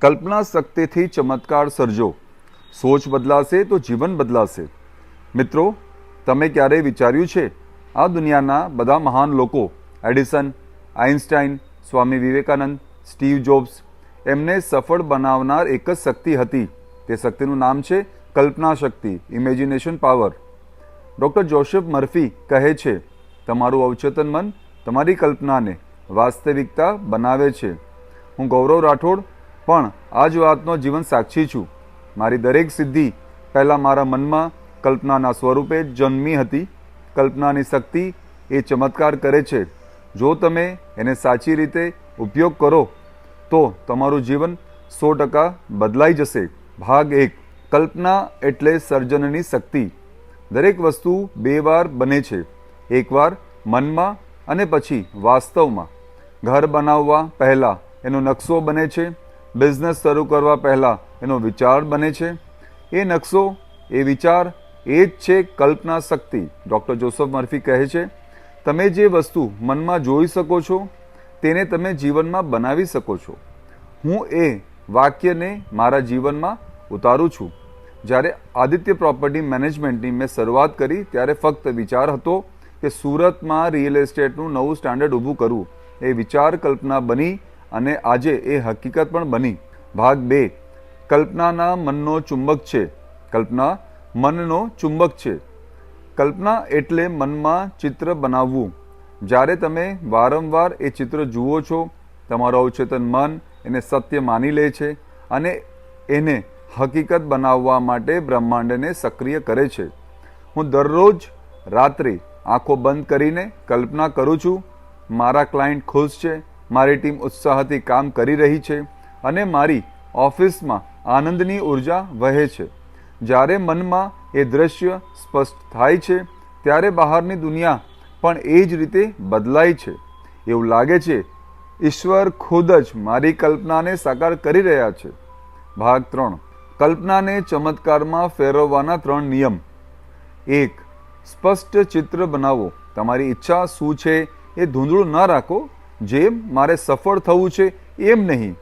કલ્પના શક્તિથી ચમત્કાર સર્જો. સોચ બદલાશે તો જીવન બદલાશે. મિત્રો, તમે ક્યારેય વિચાર્યું છે, આ દુનિયાના બધા મહાન લોકો, Edison Einstein Swami Vivekananda, Steve Jobs, એમને સફળ બનાવનાર એક જ શક્તિ હતી. તે શક્તિનું નામ છે કલ્પના શક્તિ, imagination power. Doctor Joseph Murphy કહે છે, તમારું અવચેતન મન તમારી કલ્પનાને વાસ્તવિકતા બનાવે છે. હું ગૌરવ રાઠોડ પણ આ જ વાતનો જીવન સાક્ષી છું. મારી દરેક સિદ્ધિ પહેલાં મારા મનમાં કલ્પનાના સ્વરૂપે જન્મી હતી. કલ્પનાની શક્તિ એ ચમત્કાર કરે છે. જો તમે એને સાચી રીતે ઉપયોગ કરો, તો તમારું જીવન સો ટકા બદલાઈ જશે. ભાગ એક, કલ્પના એટલે સર્જનની શક્તિ. દરેક વસ્તુ બે વાર બને છે. એકવાર મનમાં અને પછી વાસ્તવમાં. ઘર બનાવવા પહેલાં એનો નકશો બને છે. બિઝનેસ શરૂ કરવા પહેલાં એનો વિચાર બને છે. એ નકશો, એ વિચાર, એ જ છે કલ્પના શક્તિ, ડૉક્ટર જોસફ મર્ફી કહે છે. તમે જે વસ્તુ મનમાં જોઈ શકો છો, તેને તમે જીવનમાં બનાવી શકો છો. હું એ વાક્યને મારા જીવનમાં ઉતારું છું. જ્યારે આદિત્ય પ્રોપર્ટી મેનેજમેન્ટની મેં શરૂઆત કરી, ત્યારે ફક્ત વિચાર હતો કે સુરતમાં રિયલ એસ્ટેટનું નવું સ્ટાન્ડર્ડ ઊભું કરવું. એ વિચાર કલ્પના બની અને આજે એ હકીકત પણ બની. ભાગ બે. કલ્પનાના મનનો ચુંબક છે. કલ્પના મનનો ચુંબક છે. કલ્પના એટલે મનમાં ચિત્ર બનાવવું. જ્યારે તમે વારંવાર એ ચિત્ર જુઓ છો, તમારું અવચેતન મન એને સત્ય માની લે છે અને એને હકીકત બનાવવા માટે બ્રહ્માંડને સક્રિય કરે છે. હું દરરોજ રાત્રે આંખો બંધ કરીને કલ્પના કરું છું. મારા ક્લાયન્ટ ખુશ છે. મારી ટીમ ઉત્સાહથી કામ કરી રહી છે અને મારી ઓફિસમાં આનંદની ઊર્જા વહે છે. જ્યારે મનમાં એ દ્રશ્ય સ્પષ્ટ થાય છે, ત્યારે બહારની દુનિયા પણ એ જ રીતે બદલાય છે. એવું લાગે છે, ઈશ્વર ખુદ જ મારી કલ્પનાને સાકાર કરી રહ્યા છે. ભાગ ત્રણ. કલ્પનાને ચમત્કારમાં ફેરવવાના ત્રણ નિયમ. એક, સ્પષ્ટ ચિત્ર બનાવો. તમારી ઈચ્છા શું છે એ ધૂંધળું ન રાખો. જેમ મારે સફળ થવું છે એમ નહીં.